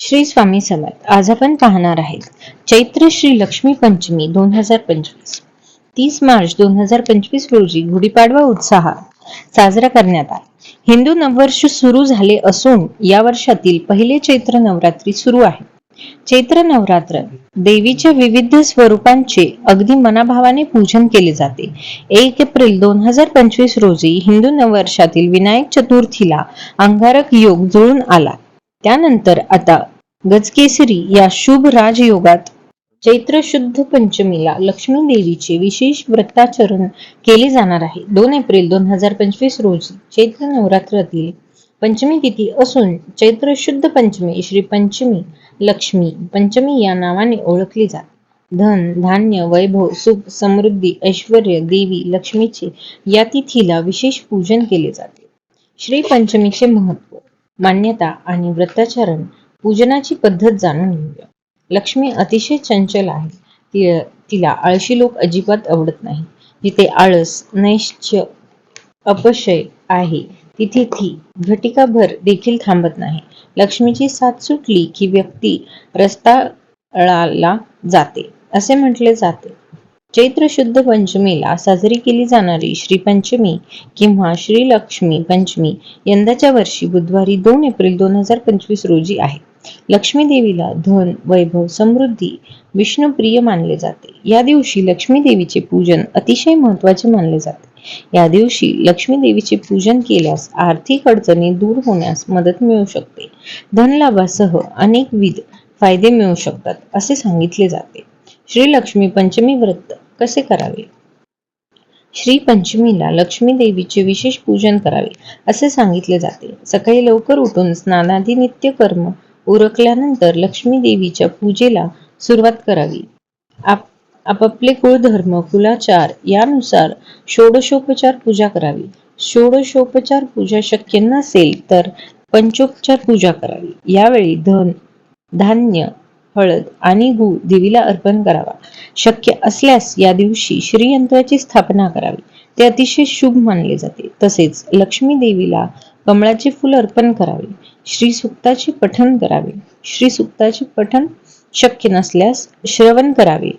श्री स्वामी समर्थ. आज आपण पाहणार आहेत चैत्र श्री लक्ष्मी पंचमी दोन हजार पंचवीस. तीस मार्च दोन हजार पंचवीस रोजी गुढीपाडवा उत्साहात साजरा करण्यात आला. हिंदू नववर्ष सुरू झाले असून या वर्षातील पहिले चैत्र नवरात्री सुरू आहे. चैत्र नवरात्र देवीच्या विविध स्वरूपांचे अगदी मनाभावाने पूजन केले जाते. एक एप्रिल दोन हजार पंचवीस रोजी हिंदू नववर्षातील विनायक चतुर्थीला अंगारक योग जुळून आला. त्यानंतर आता गजकेसरी या शुभ राजयोगात चैत्र शुद्ध पंचमीला लक्ष्मी देवीचे विशेष व्रताचरण केले जाणार आहे. दोन एप्रिल दोन हजार पंचवीस रोजी चैत्र नवरात्रातील पंचमी तिथी असून चैत्र शुद्ध पंचमी श्री पंचमी लक्ष्मी पंचमी या नावाने ओळखली जाते. धन धान्य वैभव सुख समृद्धी ऐश्वर देवी लक्ष्मीचे या तिथीला विशेष पूजन केले जाते. श्री पंचमीचे महत्त्व मान्यता आणि व्रताचरण पूजनाची पद्धत जाणून घेऊया. लक्ष्मी अतिशय चंचल आहे. ती तिला आळशी लोक अजिबात आवडत नाही जिथे आळस नैश्च अपशय आहे तिथे ती घटिकाभर देखील थांबत नाही. लक्ष्मीची साथ सुटली की व्यक्ती रस्ताळाला जाते असे म्हटले जाते. चैत्र शुद्ध पंचमीला साजरी केली जाणारी श्रीपंचमी किंवा श्री लक्ष्मी पंचमी यंदाच्या वर्षी बुधवारी दोन एप्रिल दोन हजार पंचवीस रोजी आहे. लक्ष्मी देवीला धन वैभव समृद्धी विष्णुप्रिय मानले जाते. या दिवशी लक्ष्मी देवीचे पूजन अतिशय महत्त्वाचे मानले जाते. या दिवशी लक्ष्मी देवीचे पूजन केल्यास आर्थिक अडचणी दूर होण्यास मदत मिळू शकते. धनलाभासह अनेकविध फायदे मिळू शकतात असे सांगितले जाते. श्री लक्ष्मी पंचमी व्रत कसे करावे? श्री पंचमीला लक्ष्मी देवीचे विशेष पूजन करावे असे सांगितले जाते. सकाळी लवकर उठून स्नानादी नित्य कर्म उरकल्यानंतर लक्ष्मी देवीच्या पूजेला सुरुवात करावी. आप आपापले कुळधर्म कुलाचार यानुसार षोडशोपचार पूजा करावी. षोडशोपचार पूजा शक्य नसेल तर पंचोपचार पूजा करावी. यावेळी धन धान्य हळद आणि गूळ देवीला अर्पण करावा. शक्य असल्यास या दिवशी श्रीयंत्राची स्थापना करावी. ते अतिशय शुभ मानले जाते. तसेच लक्ष्मी देवीला कमळाचे फुल अर्पण करावे. श्री सुक्ताचे पठण करावे. श्री सुक्ताचे पठण शक्य नसल्यास श्रवण करावे.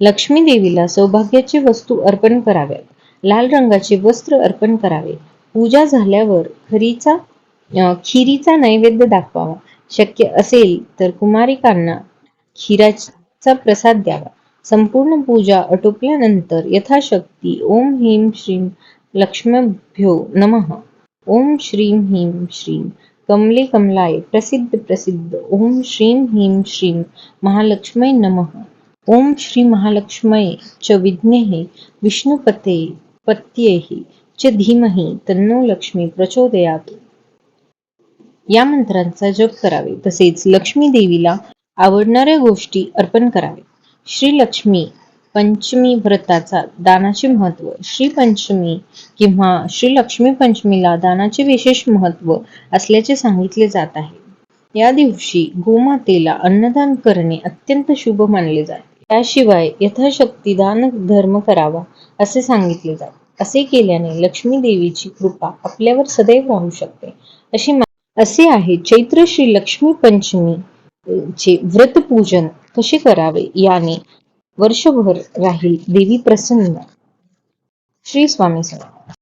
लक्ष्मी देवीला सौभाग्याची वस्तू अर्पण कराव्यात. लाल रंगाचे वस्त्र अर्पण करावे. पूजा झाल्यावर खरीचा खिरीचा नैवेद्य दाखवावा. शक्य असेल तर कुमारिकांना खिराचा प्रसाद द्यावा. संपूर्ण पूजा आटोपल्यानंतर यथाशक्ती ओम ह्रीम श्रीम लक्ष्मीभ्यो नमः. ओम श्रीम ह्रीम श्रीम कमले कमलाय प्रसिद्ध प्रसिद्ध ओम श्रीम ह्रीम श्रीम महालक्ष्मय नमः. ओम श्री महालक्ष्मय च विघ्ने विष्णुपते पत्ये च धीमहि तन्नो लक्ष्मी प्रचोदयात. या मंत्रांचा जप करावे. तसेच लक्ष्मी देवीला आवडणाऱ्या गोष्टी अर्पण करावे. श्री लक्ष्मी पंचमी व्रताचा दानाचे महत्त्व श्री पंचमी किंवा श्री लक्ष्मी पंचमीला दानाचे विशेष महत्त्व असल्याचे सांगितले जात आहे. या दिवशी गोमातेला अन्नदान करणे अत्यंत शुभ मानले जाते. त्याशिवाय यथाशक्ती दान धर्म करावा असे सांगितले जाते. असे केल्याने लक्ष्मी देवीची कृपा आपल्यावर सदैव राहू शकते अशी असे आहे चैत्र श्री लक्ष्मी पंचमी चे व्रत पूजन कसे करावे? याने वर्षभर राहील देवी प्रसन्न. श्री स्वामी समर्थ.